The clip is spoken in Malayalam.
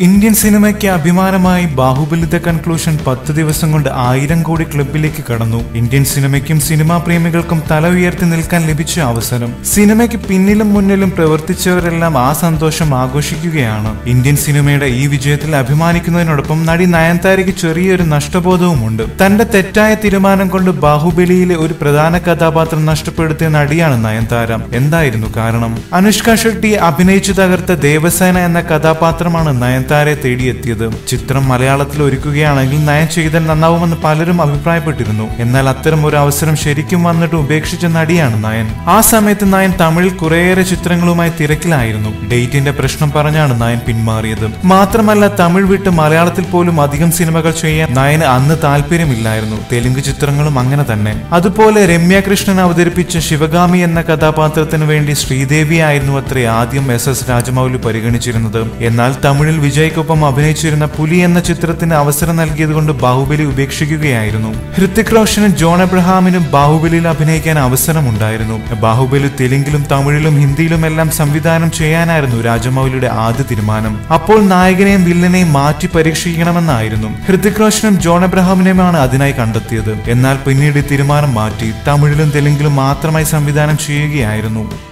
ഇന്ത്യൻ സിനിമയ്ക്ക് അഭിമാനമായി ബാഹുബലി ദ കൺക്ലൂഷൻ പത്ത് ദിവസം കൊണ്ട് ആയിരം കോടി ക്ലബിലേക്ക് കടന്നു. ഇന്ത്യൻ സിനിമയ്ക്കും സിനിമാ പ്രേമികൾക്കും തല ഉയർത്തി നിൽക്കാൻ ലഭിച്ച അവസരം. സിനിമയ്ക്ക് പിന്നിലും മുന്നിലും പ്രവർത്തിച്ചവരെല്ലാം ആ സന്തോഷം ആഘോഷിക്കുകയാണ്. ഇന്ത്യൻ സിനിമയുടെ ഈ വിജയത്തിൽ അഭിമാനിക്കുന്നതിനോടൊപ്പം നടി നയൻതാരയ്ക്ക് ചെറിയൊരു നഷ്ടബോധവുമുണ്ട്. തന്റെ തെറ്റായ തീരുമാനം കൊണ്ട് ബാഹുബലിയിലെ ഒരു പ്രധാന കഥാപാത്രം നഷ്ടപ്പെടുത്തിയ നടിയാണ് നയൻതാര. എന്തായിരുന്നു കാരണം? അനുഷ്ക ഷെട്ടി അഭിനയിച്ചു തകർത്ത ദേവസേന എന്ന കഥാപാത്രമാണ് നയൻതാരയെ തേടിയെത്തിയത്. ചിത്രം മലയാളത്തിൽ ഒരുക്കുകയാണെങ്കിൽ നയം ചെയ്താൽ നന്നാവുമെന്ന് പലരും അഭിപ്രായപ്പെട്ടിരുന്നു. എന്നാൽ അത്തരം ഒരു അവസരം ശരിക്കും വന്നിട്ട് ഉപേക്ഷിച്ച നടിയാണ് നയൻ. ആ സമയത്ത് നയൻ തമിഴിൽ കുറേയേറെ ചിത്രങ്ങളുമായി തിരക്കിലായിരുന്നു. ഡേറ്റിന്റെ പ്രശ്നം പറഞ്ഞാണ് നയൻ പിന്മാറിയത്. മാത്രമല്ല തമിഴ് വിട്ട് മലയാളത്തിൽ പോലും അധികം സിനിമകൾ ചെയ്യാൻ നയന് അന്ന് താല്പര്യമില്ലായിരുന്നു. തെലുങ്ക് ചിത്രങ്ങളും അങ്ങനെ തന്നെ. അതുപോലെ രമ്യ കൃഷ്ണൻ അവതരിപ്പിച്ച ശിവഗാമി എന്ന കഥാപാത്രത്തിന് വേണ്ടി ശ്രീദേവിയായിരുന്നു അത്രേ ആദ്യം എസ് എസ് രാജമൗലി പരിഗണിച്ചിരുന്നത്. എന്നാൽ തമിഴിൽ വിജയ്ക്കൊപ്പം അഭിനയിച്ചിരുന്ന പുലി എന്ന ചിത്രത്തിന് അവസരം നൽകിയതുകൊണ്ട് ബാഹുബലി ഉപേക്ഷിക്കുകയായിരുന്നു. ഹൃത്തിക് റോഷനും ജോൺ എബ്രഹാമിനും ബാഹുബലിയിൽ അഭിനയിക്കാൻ അവസരമുണ്ടായിരുന്നു. ബാഹുബലി തെലുങ്കിലും തമിഴിലും ഹിന്ദിയിലും എല്ലാം സംവിധാനം ചെയ്യാനായിരുന്നു രാജമൗലിയുടെ ആദ്യ തീരുമാനം. അപ്പോൾ നായകനെയും വില്ലനെയും മാറ്റി പരീക്ഷിക്കണമെന്നായിരുന്നു. ഹൃത്തിക് റോഷനും ജോൺ എബ്രഹാമിനെയുമാണ് അതിനായി കണ്ടെത്തിയത്. എന്നാൽ പിന്നീട് ഈ തീരുമാനം മാറ്റി തമിഴിലും തെലുങ്കിലും മാത്രമായി സംവിധാനം ചെയ്യുകയായിരുന്നു.